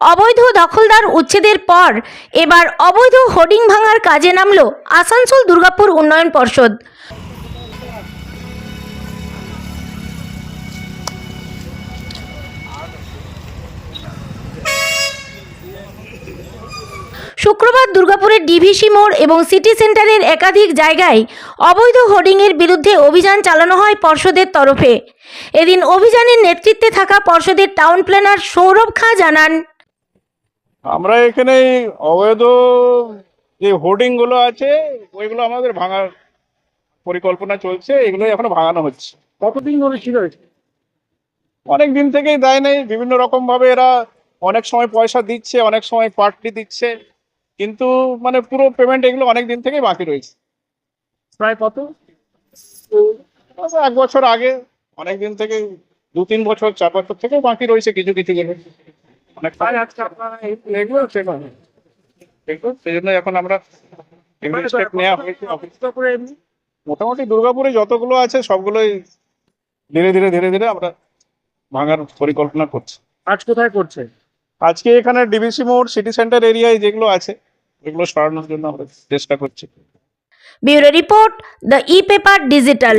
অবৈধ দখলদার উচ্ছেদের পর এবার অবৈধ হোর্ডিং ভাঙার কাজে নামল আসানসোল দুর্গাপুর উন্নয়ন পর্ষদ। শুক্রবার দুর্গাপুরের ডিভিসি মোড় এবং সিটি সেন্টারের একাধিক জায়গায় অবৈধ হোর্ডিংয়ের বিরুদ্ধে অভিযান চালানো হয় পর্ষদের তরফে। এদিন অভিযানের নেতৃত্বে থাকা পর্ষদের টাউন প্ল্যানার সৌরভ খাঁ জানান আমরা এখানে অবৈধ যে হোর্ডিংগুলো আছে ওইগুলো আমাদের ভাঙার পরিকল্পনা চলছে এগুলো এখনও ভাঙানো হচ্ছে। কতদিন ধরে ছিল? অনেক দিন থেকেই দেয় নেই বিভিন্ন রকম ভাবে এরা অনেক সময় পয়সা দিচ্ছে অনেক সময় পার্টি দিচ্ছে কিন্তু মানে পুরো পেমেন্ট এগুলো অনেক দিন থেকেই বাকি রয়েছে। প্রায় কত? এক বছর আগে অনেক দিন থেকে দু তিন বছর চার বছর থেকেও বাকি রয়েছে কিছু কিছু। জিনিস অনেক তাই আজকে আপনারা এগুলো সেখানে এগুলো সেই জন্য এখন আমরা স্টেপ নেওয়া হয়েছে। মোটামুটি দুর্গাপুরে যতগুলো আছে সবগুলোই ধীরে ধীরে ধীরে ধীরে আমরা ভাঙার পরিকল্পনা করছি। আজ কোথায় করছে? আজকে এখানে ডিবিসি মোড় সিটি সেন্টার এরিয়ায় যেগুলো আছে এগুলো সরানোর জন্য আমরা চেষ্টা করছি। Bureau report the E paper digital.